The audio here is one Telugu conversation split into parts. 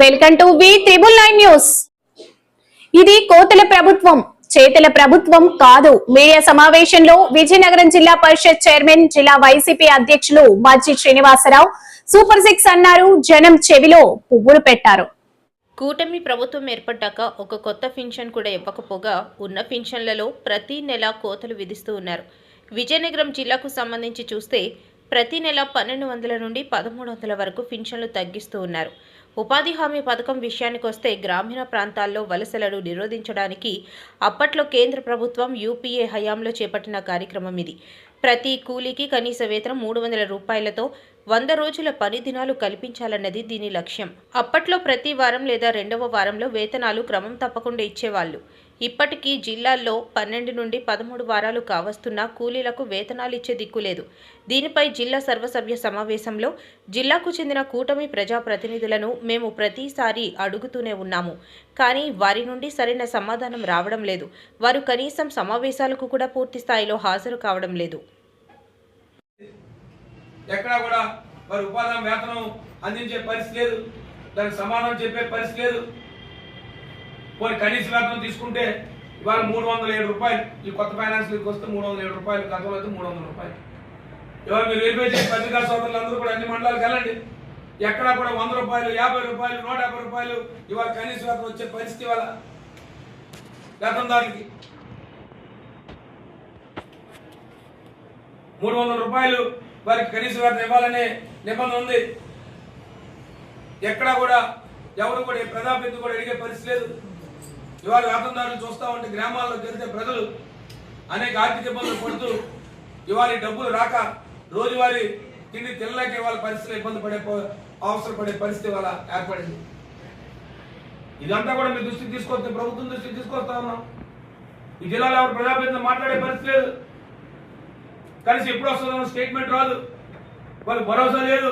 Welcome to V triple nine news. ఇది కోతల ప్రభుత్వం చేతల ప్రభుత్వం కాదు. మీడియా సమావేశంలో విజయనగరం జిల్లా పరిషత్ చైర్మన్ జిల్లా వైసీపీ అధ్యక్షులు మజ్జి శ్రీనివాసరావు సూపర్ సిక్స్ అన్నారు. జనం చెవిలో పువ్వులు పెట్టారు. కూటమి ప్రభుత్వం ఏర్పడ్డాక ఒక కొత్త పింఛన్ కూడా ఇవ్వకపోగా ఉన్న పింఛన్లలో ప్రతి నెల కోతలు విధిస్తూ ఉన్నారు. విజయనగరం జిల్లాకు సంబంధించి చూస్తే ప్రతి నెల పన్నెండు వందల నుండి పదమూడు వందల వరకు పింఛన్లు తగ్గిస్తూ ఉన్నారు. ఉపాధి హామీ పథకం విషయానికి వస్తే గ్రామీణ ప్రాంతాల్లో వలసలను నిరోధించడానికి అప్పట్లో కేంద్ర ప్రభుత్వం యూపీఏ హయాంలో చేపట్టిన కార్యక్రమం ఇది. ప్రతి కూలీకి కనీస వేతనం మూడు వందల రూపాయలతో వంద రోజుల పని దినాలు కల్పించాలన్నది దీని లక్ష్యం. అప్పట్లో ప్రతి వారం లేదా రెండవ వారంలో వేతనాలు క్రమం తప్పకుండా ఇచ్చేవాళ్ళు. ఇప్పటికీ జిల్లాల్లో పన్నెండు నుండి పదమూడు వారాలు కావస్తున్నా కూలీలకు వేతనాలు ఇచ్చే దిక్కులేదు దీనిపై జిల్లా సర్వసభ్య సమావేశంలో జిల్లాకు చెందిన కూటమి ప్రజాప్రతినిధులను మేము ప్రతిసారి అడుగుతూనే ఉన్నాము. కానీ వారి నుండి సరైన సమాధానం రావడం లేదు. వారు కనీసం సమావేశాలకు కూడా పూర్తి స్థాయిలో హాజరు కావడం లేదు. ఎక్కడా కూడా ఉపాధి వేతనం అందించే పరిస్థితి లేదు. దానికి సమాధానం చెప్పే పరిస్థితి లేదు. పోనీ కనీస వేతనం తీసుకుంటే ఇవాళ మూడు వందల ఏడు రూపాయలు ఈ కొత్త ఫైనాన్స్ వస్తే మూడు వందల ఏడు రూపాయలు గతంలో అయితే మూడు వందల రూపాయలు. ఇవాళ మీరు వెరిఫై చేసి పత్రికా సోదరులందరూ కూడా అన్ని మండలాలకు వెళ్ళండి. ఎక్కడా కూడా వంద రూపాయలు యాభై రూపాయలు నూట యాభై రూపాయలు ఇవాళ కనీస వేతనం వచ్చే పరిస్థితి ఇవాళ వేతనదారులకి మూడు వందల రూపాయలు వారికి కనీస వేతనం ఇవ్వాలనే నిబంధన ఉంది. ఎక్కడా కూడా ఎవరు కూడా ఏ ప్రజాప్రతినిధి కూడా అడిగే పరిస్థితి లేదు. ఇవాళ వేతనదారులు చూస్తా ఉంటే గ్రామాల్లో జరిగితే ప్రజలు అనేక ఆర్థిక ఇబ్బందులు పడుతూ ఇవాళ డబ్బులు రాక రోజువారీ తిండి తినలేక ఇవాళ పరిస్థితులు ఇబ్బంది పడే అవసరం పడే పరిస్థితి ఇవాళ ఏర్పడింది. ఇదంతా కూడా మీ దృష్టికి తీసుకొస్తే ప్రభుత్వం దృష్టికి తీసుకొస్తా ఉన్నాం. ఈ జిల్లాలో ఎవరు ప్రజాప్రతినిధులు మాట్లాడే పరిస్థితి లేదు. కలిసి ఎప్పుడు వస్తుందో స్టేట్మెంట్ రాదు. వాళ్ళు భరోసా లేదు.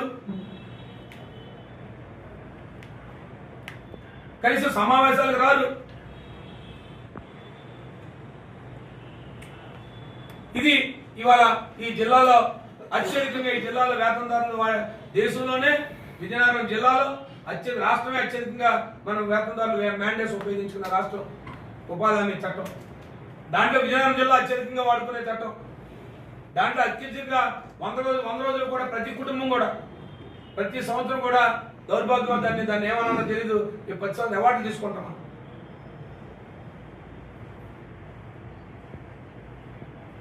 కనీసం సమావేశాలకు రాదు. ఇది ఇవాళ ఈ జిల్లాలో అత్యధికంగా ఈ జిల్లాలో వేతనదారులు దేశంలోనే విజయనగరం జిల్లాలో అత్యధిక రాష్ట్రమే అత్యధికంగా మనం వేతనదారులు మ్యాండేట్స్ ఉపయోగించుకున్న రాష్ట్రం ఉపాధి హామీ చట్టం. దాంట్లో విజయనగరం జిల్లా అత్యధికంగా వాడుకునే చట్టం. దాంట్లో అత్యధికంగా వంద రోజులు వంద రోజులు కూడా ప్రతి కుటుంబం కూడా ప్రతి సంవత్సరం కూడా దౌర్భాగ్యం దాన్ని దాన్ని ఏమన్నా తెలియదు ఈ ప్రతి సంవత్సరం అవార్డులు తీసుకుంటాం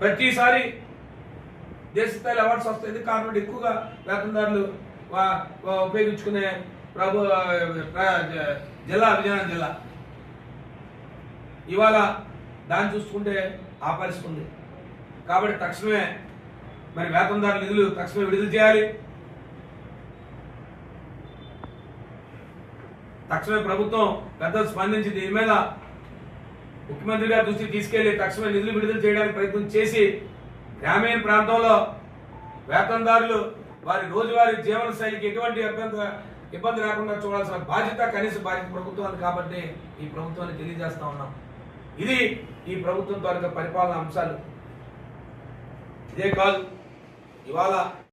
ప్రతిసారి దేశ స్థాయిలో అవార్డ్స్ వస్తాయి. కాబట్టి ఎక్కువగా వేతనదారులు ఉపయోగించుకునే ప్రభు జ- జిల్లా విజయనగరం జిల్లా. ఇవాళ దాన్ని చూసుకుంటే ఆ పరిస్థితి ఉంది. కాబట్టి తక్షణమే మరి వేతనదారుల నిధులు తక్షణమే విడుదల చేయాలి. తక్షణమే ప్రభుత్వం పెద్దలు స్పందించి దీని మీద ముఖ్యమంత్రి గారి దృష్టికి తీసుకెళ్ళి తక్షణమే నిధులు విడుదల చేయడానికి ప్రయత్నం చేసి గ్రామీణ ప్రాంతంలో వేతనదారులు వారి రోజువారీ జీవన శైలికి ఎటువంటి ఇబ్బంది ఇబ్బంది రాకుండా చూడాల్సిన బాధ్యత కనీస బాధ్యత ప్రభుత్వానికి కాబట్టి ఈ ప్రభుత్వాన్ని తెలియజేస్తా ఉన్నాం. ఇది ఈ ప్రభుత్వం తాలూకా పరిపాలన అంశాలు. ఇదే కాదు ఇవాళ